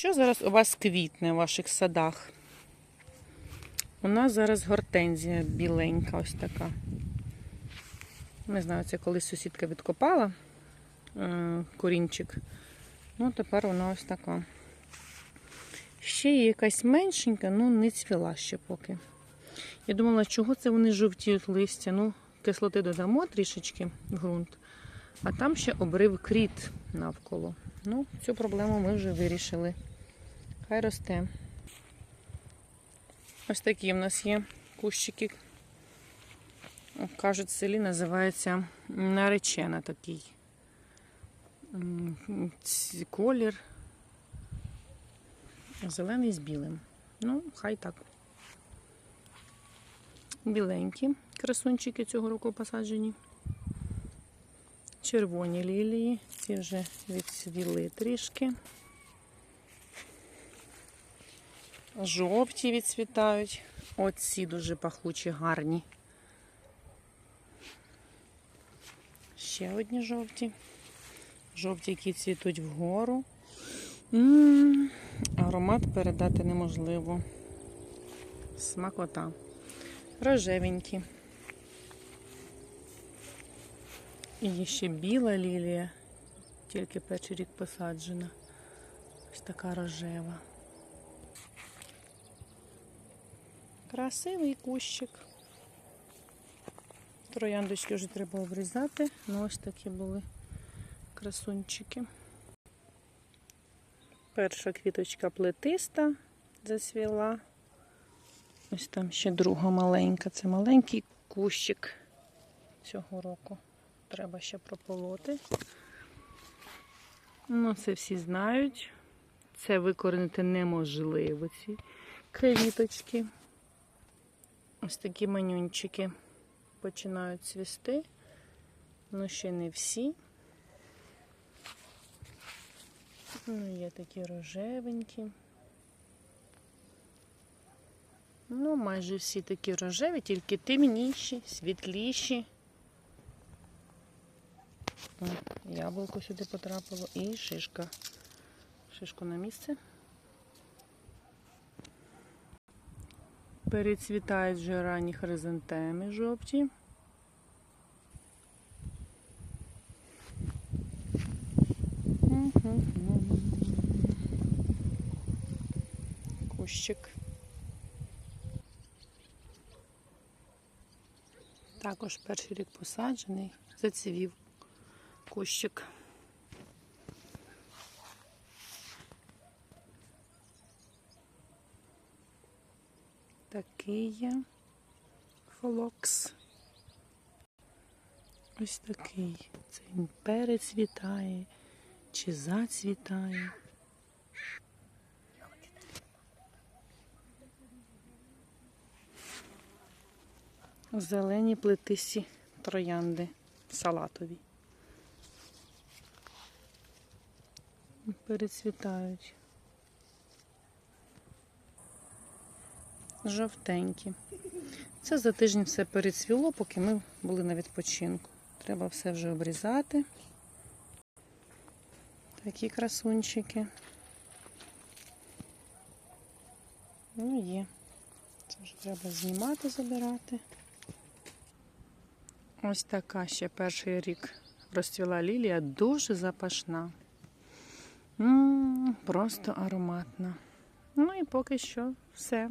Що зараз у вас квітне в ваших садах? У нас зараз гортензія біленька, ось така. Не знаю, це колись сусідка відкопала е, корінчик. Ну, тепер вона ось така. Ще є якась меншенька, ну не цвіла ще поки. Я думала, чого це вони жовтіють листя. Ну, кислоти додамо трішечки в ґрунт. А там ще обрив кріт навколо. Ну, цю проблему ми вже вирішили. Хай росте. Ось такі в нас є кущики. Кажуть, в селі називається наречена такий. Колір. Зелений з білим. Ну, хай так. Біленькі красунчики цього року посаджені. Червоні лілії, ці вже відцвіли трішки. Жовті відцвітають. Оці дуже пахучі, гарні. Ще одні жовті. Жовті, які цвітуть вгору. М, Аромат передати неможливо. Смакота. Рожевенькі. І ще біла лілія, тільки перший рік посаджена. Ось така рожева. Красивий кущик. Трояндочки вже треба обрізати. Ну ось такі були красунчики. Перша квіточка плетиста зацвіла. Ось там ще друга маленька. Це маленький кущик цього року. Треба ще прополоти. Ну, це всі знають. Це викоренити неможливо, ці квіточки. Ось такі манюнчики починають цвісти. Ну, ще не всі. Ну, є такі рожевенькі. Ну, майже всі такі рожеві, тільки темніші, світліші. О, Яблуко сюди потрапило і шишка. Шишку на місце. Перецвітають вже ранні хризантеми жовті. Кущик. Також перший рік посаджений, зацвів кущик. Такий є фолокс. Ось такий. Це він перецвітає чи зацвітає. Зелені плетисі троянди салатові. Перецвітають. Жовтенькі. Це за тиждень все перецвіло, поки ми були на відпочинку. Треба все вже обрізати. Такі красунчики. Ну, є. Це вже треба знімати, забирати. Ось така ще перший рік розцвіла лілія, дуже запашна. М, Просто ароматна. Ну і поки що все.